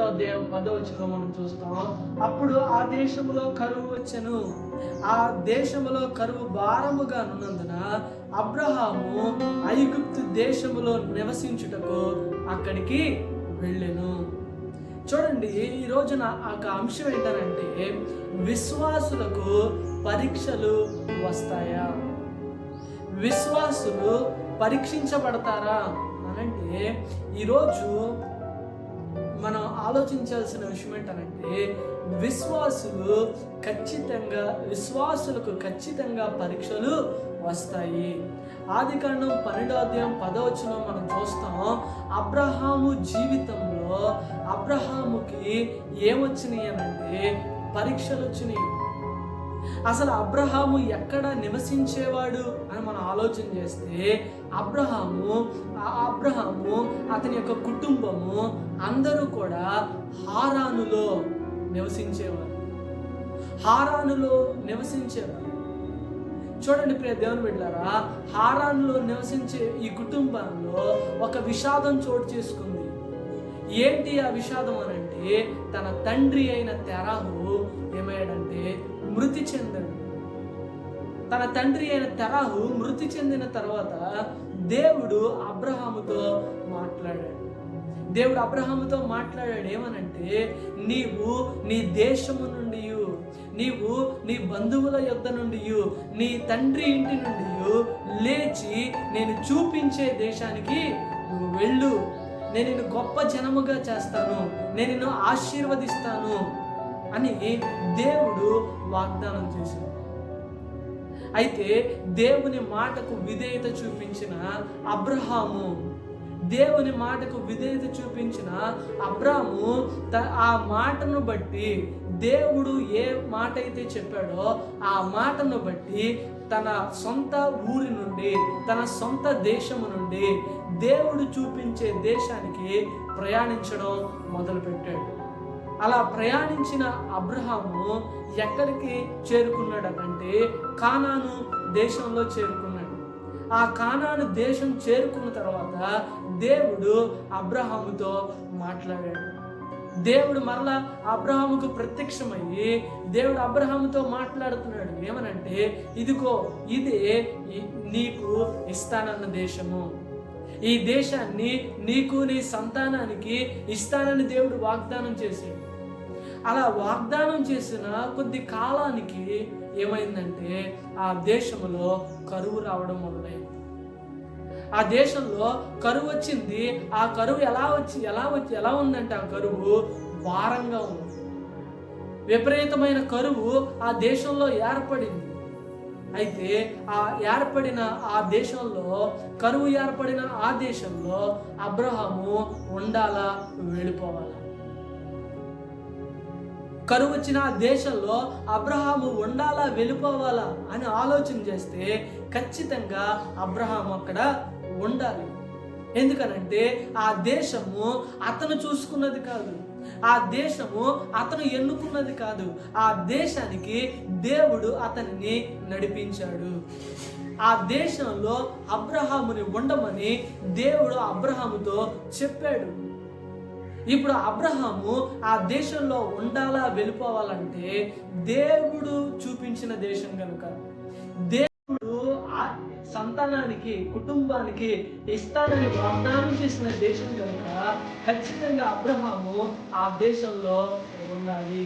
అధ్యాయం పదవచనం మనం చూస్తాం అప్పుడు ఆ దేశంలో కరువు వచ్చను. ఆ దేశంలో కరువు భారముగా ఉన్నందున అబ్రహాము ఐగుప్తు దేశములో నివసించుటకు అక్కడికి వెళ్ళెను. చూడండి ఈ రోజున ఒక అంశం ఏంటంటే విశ్వాసులకు పరీక్షలు వస్తాయా? విశ్వాసులు పరీక్షించబడతారా? అనంటే ఈరోజు మనం ఆలోచించాల్సిన విషయం ఏంటంటే విశ్వాసులు ఖచ్చితంగా విశ్వాసులకు ఖచ్చితంగా పరీక్షలు వస్తాయి. ఆది కాండం పన్నెండో పదవచనం మనం చూస్తాం అబ్రహాము జీవితంలో అబ్రహాముకి ఏమొచ్చినాయి అంటే పరీక్షలు వచ్చినాయి అసలు అబ్రహాము ఎక్కడ నివసించేవాడు అని మనం ఆలోచన చేస్తే అబ్రహాము ఆ అబ్రహాము అతని యొక్క కుటుంబము అందరూ కూడా హారానులో నివసించేవారు. హారానులో నివసించేవారు. చూడండి ప్రియ దేవుని బిడ్డారా హారాన్లో నివసించే ఈ కుటుంబంలో ఒక విషాదం చోటు చేసుకుంది. ఏంటి ఆ విషాదం అనంటే తన తండ్రి అయిన తెరాహు ఏమయ్యాడంటే మృతి చెందాడు. తన తండ్రి అయిన తెరాహు మృతి చెందిన తర్వాత దేవుడు అబ్రహాముతో మాట్లాడాడు. దేవుడు అబ్రహాముతో మాట్లాడాడు ఏమనంటే నీవు నీ దేశము నుండి నీవు నీ బంధువుల యొద్ద నుండి నీ తండ్రి ఇంటి నుండి లేచి నేను చూపించే దేశానికి నువ్వు వెళ్ళు. నేను నిన్ను గొప్ప జనముగా చేస్తాను. నేను నిన్ను ఆశీర్వదిస్తాను అని దేవుడు వాగ్దానం చేశాడు. అయితే దేవుని మాటకు విధేయత చూపించిన అబ్రహాము దేవుని మాటకు విధేయత చూపించిన అబ్రాము త- ఆ మాటను బట్టి దేవుడు ఏ మాట అయితే చెప్పాడో ఆ మాటను బట్టి తన సొంత ఊరి నుండి తన సొంత దేశము నుండి దేవుడు చూపించే దేశానికి ప్రయాణించడం మొదలుపెట్టాడు. అలా ప్రయాణించిన అబ్రహాము ఎక్కడికి చేరుకున్నాడనంటే కానాను దేశంలో చేరుకున్నాడు. ఆ కానాను దేశం చేరుకున్న తర్వాత దేవుడు అబ్రహాముతో మాట్లాడాడు. దేవుడు మరలా అబ్రహాముకు ప్రత్యక్షమయ్యి దేవుడు అబ్రహాముతో మాట్లాడుతున్నాడు. ఏమనంటే ఇదిగో ఇదే నీకు ఇస్తానన్న దేశము. ఈ దేశాన్ని నీకు నీ సంతానానికి ఇస్తానని దేవుడు వాగ్దానం చేశాడు. అలా వాగ్దానం చేసిన కొద్ది కాలానికి ఏమైందంటే ఆ దేశంలో కరువు రావడం మొదలైంది. ఆ దేశంలో కరువు వచ్చింది. ఆ కరువు ఎలా వచ్చి ఎలా వచ్చి ఎలా ఉందంటే ఆ కరువు భారంగా ఉంది. విపరీతమైన కరువు ఆ దేశంలో ఏర్పడింది. అయితే ఆ ఏర్పడిన ఆ దేశంలో కరువు ఏర్పడిన ఆ దేశంలో అబ్రహాము ఉండాలా వెళ్ళిపోవాలా? కరువు వచ్చిన ఆ దేశంలో అబ్రహాము ఉండాలా వెళ్ళిపోవాలా అని ఆలోచన చేస్తే ఖచ్చితంగా అబ్రహాము అక్కడ ఉండాలి. ఎందుకనంటే ఆ దేశము అతను చూసుకున్నది కాదు. ఆ దేశము అతను ఎన్నుకున్నది కాదు. ఆ దేశానికి దేవుడు అతనిని నడిపించాడు. ఆ దేశంలో అబ్రహాముని ఉండమని దేవుడు అబ్రహాముతో చెప్పాడు. ఇప్పుడు అబ్రహాము ఆ దేశంలో ఉండాలా వెళ్ళిపోవాలంటే దేవుడు చూపించిన దేశం కనుక దేవుడు ఆ సంతానానికి కుటుంబానికి ఇస్తానని వాగ్దానం చేసిన దేశం కనుక ఖచ్చితంగా అబ్రహాము ఆ దేశంలో ఉండాలి.